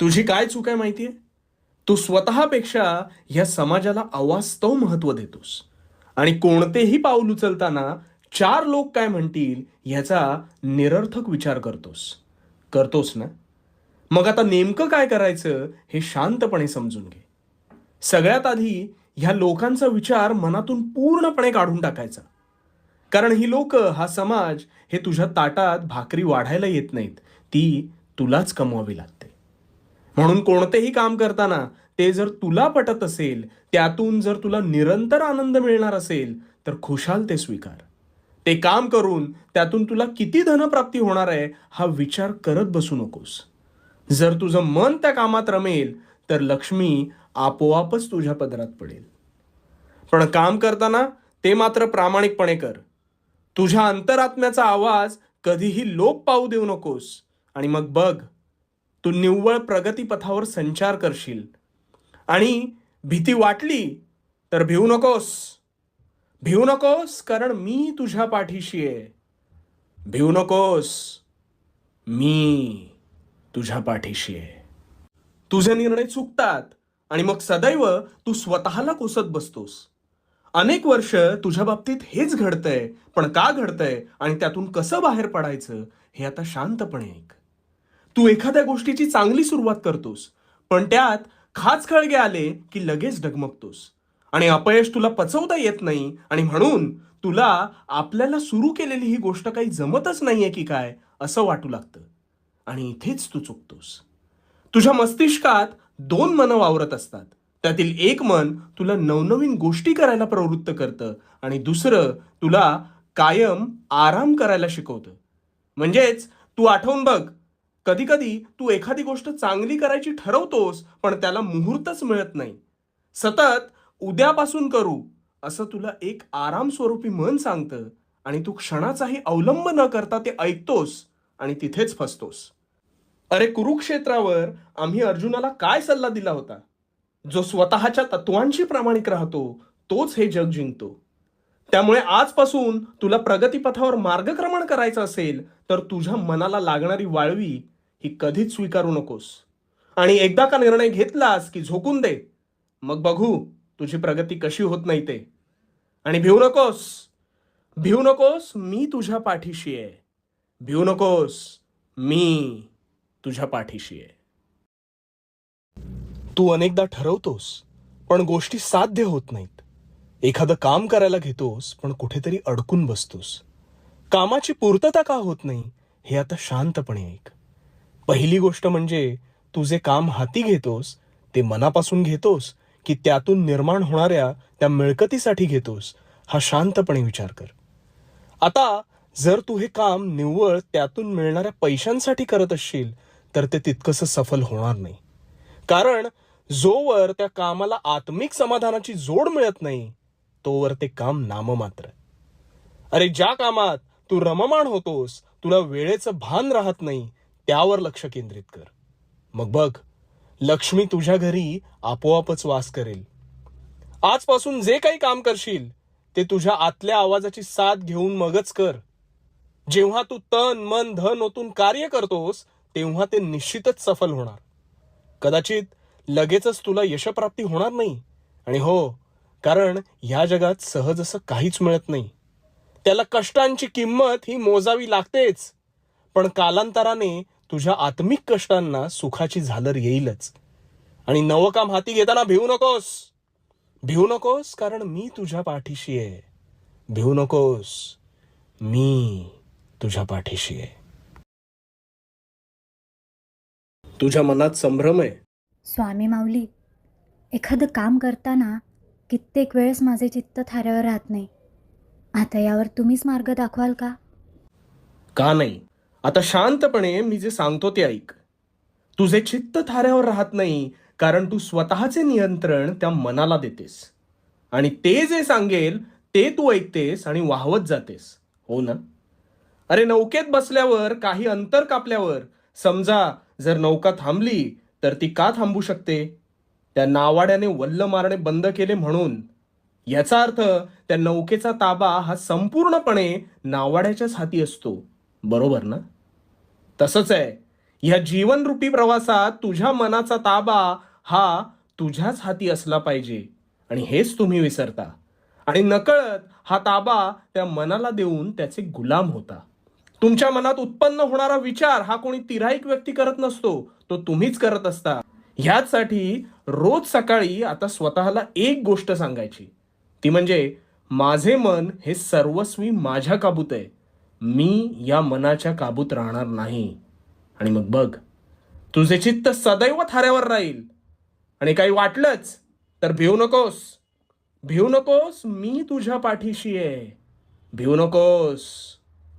तुझी काय चूक आहे माहितीये? तू स्वतःपेक्षा ह्या समाजाला अवास्तव महत्त्व देतोस. आणि कोणतेही पाऊल उचलताना चार लोक काय म्हणतील ह्याचा निरर्थक विचार करतोस. करतोस ना? मग आता नेमकं काय करायचं हे शांतपणे समजून घे. सगळ्यात आधी ह्या लोकांचा विचार मनातून पूर्णपणे काढून टाकायचा. कारण ही लोक हा समाज हे तुझ्या ताटात भाकरी वाढायला येत नाहीत. ती तुलाच कमवावी लागते. म्हणून कोणतेही काम करताना ते जर तुला पटत असेल त्यातून जर तुला निरंतर आनंद मिळणार असेल तर खुशाल ते स्वीकार. ते काम करून त्यातून तुला किती धनप्राप्ती होणार आहे हा विचार करत बसू नकोस. जर तुझं मन त्या कामात रमेल तर लक्ष्मी आपोआपच तुझ्या पदरात पडेल. पण काम करताना ते मात्र प्रामाणिकपणे कर. तुझ्या अंतरात्म्याचा आवाज कधीही लोप पाहू देऊ नकोस. आणि मग बघ तू निव्वळ प्रगतीपथावर संचार करशील. आणि भीती वाटली तर भिवू नकोस. भिवू नकोस कारण मी तुझ्या पाठीशी आहे. भिवू नकोस. मी तुझ्या पाठीशी आहे. तुझे निर्णय चुकतात आणि मग सदैव तू स्वतःला कोसत बसतोस. अनेक वर्ष तुझ्या बाबतीत हेच घडतंय पण का घडतंय आणि त्यातून कसं बाहेर पडायचं हे आता शांतपणे ऐक. तू एखाद्या गोष्टीची चांगली सुरुवात करतोस पण त्यात खाच खळगे आले की लगेच डगमगतोस. आणि अपयश तुला पचवता येत नाही आणि म्हणून तुला आपल्याला सुरू केलेली ही गोष्ट काही जमतच नाहीये की काय असं वाटू लागतं. आणि इथेच तू चुकतोस. तुझ्या मस्तिष्कात दोन मनं वावरत असतात. त्यातील एक मन तुला नवनवीन गोष्टी करायला प्रवृत्त करतं आणि दुसरं तुला कायम आराम करायला शिकवतं. म्हणजेच तू आठवून बघ कधी कधी तू एखादी गोष्ट चांगली करायची ठरवतोस पण त्याला मुहूर्तच मिळत नाही. सतत उद्यापासून करू असं तुला एक आराम स्वरूपी मन सांगतं आणि तू क्षणाचाही अवलंब न करता ते ऐकतोस आणि तिथेच फसतोस. अरे कुरुक्षेत्रावर आम्ही अर्जुनाला काय सल्ला दिला होता? जो स्वतःच्या तत्वांशी प्रामाणिक राहतो तोच हे जग जिंकतो. त्यामुळे आजपासून तुला प्रगतीपथावर मार्गक्रमण करायचं असेल तर तुझ्या मनाला लागणारी वाळवी ही कधीच स्वीकारू नकोस. आणि एकदा का निर्णय घेतलास की झोकून दे मग बघू तुझी प्रगती कशी होत नाही ते. आणि भिवू नकोस. भिवू नकोस मी तुझ्या पाठीशी आहे. भिवू नकोस मी तुझ्या पाठीशी आहे. तू अनेकदा ठरवतोस पण गोष्टी साध्य होत नाहीत. एखादं काम करायला घेतोस पण कुठेतरी अडकून बसतोस. कामाची पूर्तता का होत नाही हे आता शांतपणे ऐक. पहिली गोष्ट म्हणजे तू जे काम हाती घेतोस ते मनापासून घेतोस की त्यातून निर्माण होणाऱ्या त्या मिळकतीसाठी घेतोस हा शांतपणे विचार कर. आता जर तू हे काम निव्वळ त्यातून मिळणाऱ्या पैशांसाठी करत असशील तर ते तितकंसं सफल होणार नाही. कारण जोवर त्या कामाला आत्मिक समाधानाची जोड मिळत नाही तोवर ते काम नाममात्र. अरे ज्या कामात तू रममाण होतोस तुला वेळेचं भान राहत नाही त्यावर लक्ष केंद्रित कर. मग बघ लक्ष्मी तुझ्या घरी आपोआपच वास करेल. आजपासून जे काही काम करशील ते तुझ्या आतल्या आवाजाची साथ घेऊन मगच कर. जेव्हा तू तन मन धन ओतून कार्य करतोस तेव्हा ते निश्चितच सफल होणार. कदाचित लगेचच तुला यशप्राप्ती होणार नाही. आणि हो कारण ह्या जगात सहज असं काहीच मिळत नाही. त्याला कष्टांची किंमत ही मोजावी लागतेच. पण कालांतराने तुझ्या आत्मिक कष्टांना सुखाची झालर येईलच. आणि नवं काम हाती घेताना भिवू नकोस. भिवू नकोस कारण मी तुझ्या पाठीशी आहे. भिवू नकोस. मी तुझ्या पाठीशी आहे. तुझ्या मनात संभ्रम आहे? स्वामी माऊली एखादं काम करताना कित्येक वेळेस माझे चित्त थाऱ्यावर राहत नाही. आता यावर तुम्हीच मार्ग दाखवाल का? का नाही? आता शांतपणे मी जे सांगतो ते ऐक. तुझे चित्त थाऱ्यावर राहत नाही कारण तू स्वतःचे नियंत्रण त्या मनाला देतेस. आणि ते जे सांगेल ते तू ऐकतेस आणि वाहवत जातेस. हो ना? अरे नौकेत बसल्यावर काही अंतर कापल्यावर समजा जर नौका थांबली तर ती का थांबू शकते? त्या नावाड्याने वल्ल मारणे बंद केले म्हणून. याचा अर्थ त्या नौकेचा ताबा हा संपूर्णपणे नावाड्याच्याच हाती असतो. बरोबर ना? तसंच आहे. ह्या जीवनरूपी प्रवासात तुझ्या मनाचा ताबा हा तुझ्याच हाती असला पाहिजे. आणि हेच तुम्ही विसरता. आणि नकळत हा ताबा त्या मनाला देऊन त्याचे गुलाम होता. तुमच्या मनात उत्पन्न होणारा विचार हा कोणी तिराईक व्यक्ती करत नसतो तो तुम्हीच करत असता. ह्याचसाठी रोज सकाळी आता स्वतःला एक गोष्ट सांगायची. ती म्हणजे माझे मन हे सर्वस्वी माझ्या काबूत आहे. मी या मनाच्या काबूत राहणार नाही. आणि मग बघ तुझे चित्त सदैव थाऱ्यावर राहील. आणि काही वाटलंच तर भिवू नकोस. भिवू नकोस मी तुझ्या पाठीशी आहे. भिवू नकोस.